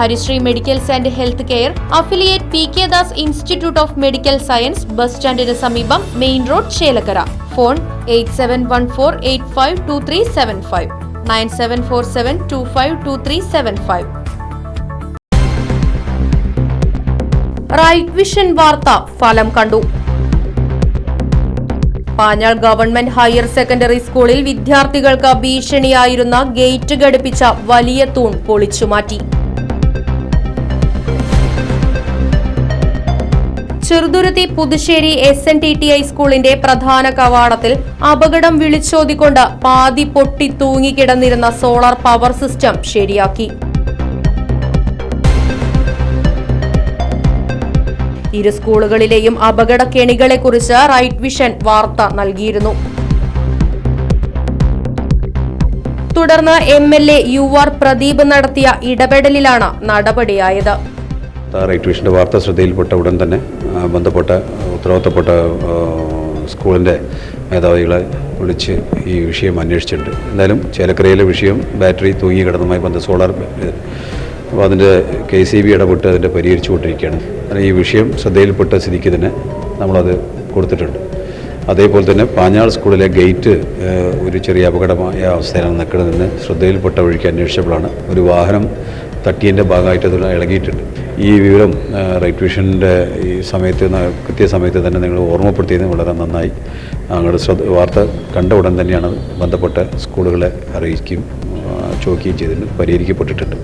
Harisree medicals and health care affiliate P K Das institute of medical science bus സ്റ്റാൻഡിന് സമീപം main road Chelakkara. Phone eight seven one four eight five two three seven five. Nine seven four seven two five two three seven five. Right Vision വാർത്ത ഫലം കണ്ടു. Panjal government higher secondary സ്കൂളിൽ വിദ്യാർത്ഥികൾക്ക് ഭീഷണിയായിരുന്ന gate ഘടിപ്പിച്ച വലിയ തൂൺ പൊളിച്ചുമാറ്റി. Cheruthuruthy Puthussery S N T T I സ്കൂളിന്റെ പ്രധാന കവാടത്തിൽ അപകടം വിളിച്ചോതിക്കൊണ്ട് പാതി പൊട്ടി തൂങ്ങിക്കിടന്നിരുന്ന സോളാർ പവർ സിസ്റ്റം ശരിയാക്കി. ഇരു സ്കൂളുകളിലെയും അപകട കെണികളെക്കുറിച്ച് റൈറ്റ് വിഷൻ വാർത്ത നൽകിയിരുന്നു. തുടർന്ന് M L A U R Pradeep നടത്തിയ ഇടപെടലിലാണ് നടപടിയായത്. റൈറ്റ് വിഷന്റെ വാർത്ത ശ്രദ്ധയിൽപ്പെട്ട ഉടൻ തന്നെ ബന്ധപ്പെട്ട ഉത്തരവാദിത്തപ്പെട്ട സ്കൂളിന്റെ മേധാവികളെ വിളിച്ച് ഈ വിഷയം അന്വേഷിച്ചിട്ടുണ്ട്. എന്തായാലും ചേലക്കരയിലെ വിഷയം ബാറ്ററി തൂങ്ങി കിടന്നതുമായി ബന്ധ സോളാർ അപ്പോൾ അതിന്റെ കെ സി ബി ഇടപെട്ട് അതിന്റെ പരിഹരിച്ചുകൊണ്ടിരിക്കുകയാണ് ഈ വിഷയം ശ്രദ്ധയിൽപ്പെട്ട സ്ഥിതിക്ക് തന്നെ നമ്മളത് കൊടുത്തിട്ടുണ്ട്. അതേപോലെ തന്നെ പാഞ്ഞാൾ സ്കൂളിലെ ഗേറ്റ് ഒരു ചെറിയ അപകടമായ അവസ്ഥയിലാണ് നിൽക്കുന്നതെന്ന് ശ്രദ്ധയിൽപ്പെട്ട വഴിക്ക് അന്വേഷിച്ചപ്പോഴാണ് ഒരു വാഹനം തട്ടിയതിന്റെ ഭാഗമായിട്ട് അത് ഇളകിയിട്ടുണ്ട്. ഈ വിവരം റൈറ്റ് വിഷന്റെ ഈ സമയത്ത് കൃത്യസമയത്ത് തന്നെ നിങ്ങൾ ഓർമ്മപ്പെടുത്തിയത് വളരെ നന്നായി. ഞങ്ങളുടെ ശ്രദ്ധ വാർത്ത കണ്ട ഉടൻ തന്നെയാണ് ബന്ധപ്പെട്ട സ്കൂളുകളെ അറിയിക്കുകയും ചോദിക്കുകയും ചെയ്തിട്ടുണ്ട് പരിഹരിക്കപ്പെട്ടിട്ടുണ്ട്.